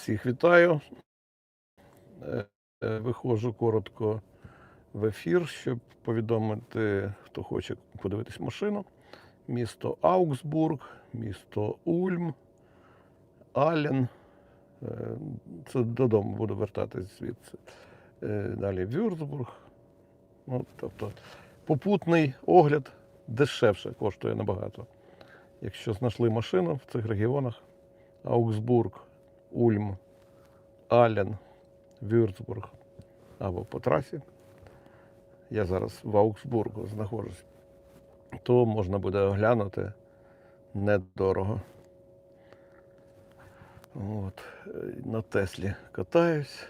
Всіх вітаю. Е, е, Виходжу коротко в ефір, щоб повідомити, хто хоче подивитись машину. Місто Аугсбург, місто Ульм, Ален. Е, Це додому буду вертатись звідси. Далі Вюрцбург. Ну, тобто попутний огляд дешевше коштує набагато. Якщо знайшли машину в цих регіонах, Аугсбург, Ульм, Ален, Вюрцбург або по трасі. Я зараз в Аугсбургу знаходжусь, то можна буде оглянути недорого. От. На Теслі катаюсь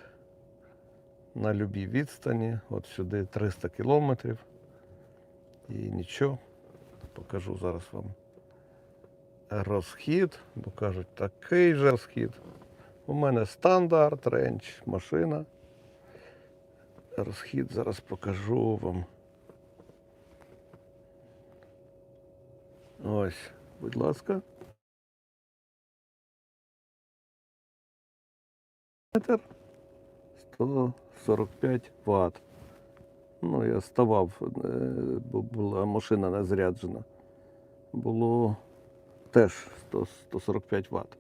на любій відстані. От сюди 300 кілометрів. І нічого. Покажу зараз вам розхід, бо кажуть, такий же розхід. У мене стандарт, рейндж, машина. Розхід зараз покажу вам. Ось, будь ласка. Метр 145 Вт. Ну, я ставав, е, бо була машина не заряджена. Було теж 100, 145 Вт.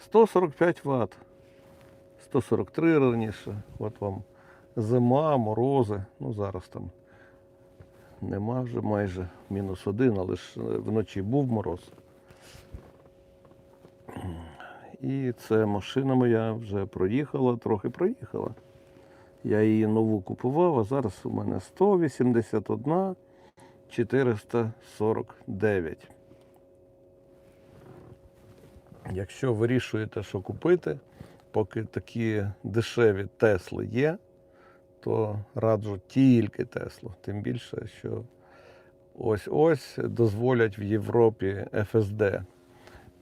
145 Вт. 143 раніше. От вам зима, морози. Ну зараз там нема вже майже мінус один, але ж е, вночі був мороз. І це машина моя вже проїхала, трохи проїхала. Я її нову купував, а зараз у мене 181 449. Якщо вирішуєте, що купити, поки такі дешеві Тесли є, то раджу тільки Теслу. Тим більше, що ось-ось дозволять в Європі FSD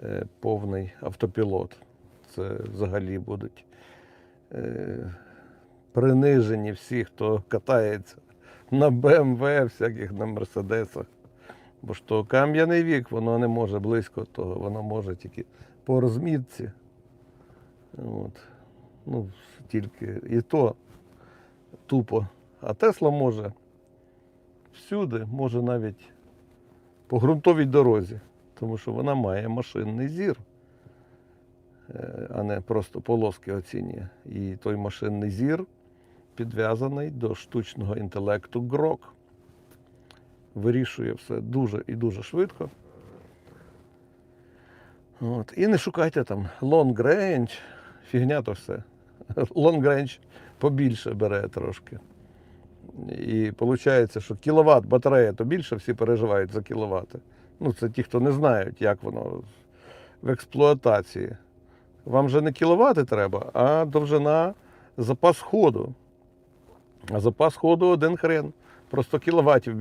е, повний автопілот. Це взагалі будуть е, принижені всі, хто катається на BMW, всяких на Мерседесах. Бо ж то кам'яний вік, воно не може близько того, воно може тільки по розмітці. От. Ну, тільки і то тупо. А Тесла може всюди, може навіть по ґрунтовій дорозі, тому що вона має машинний зір, е, а не просто полоски оцінює. І той машинний зір підв'язаний до штучного інтелекту GROK. Вирішує все дуже і дуже швидко. От. І не шукайте там range, фігня то все. Range побільше бере трошки. І виходить, що кіловат батарея, то більше всі переживають за кіловати. Ну, це ті, хто не знають, як воно в експлуатації. Вам же не кіловати треба, а довжина запас ходу. А запас ходу один хрен. Просто кіловатів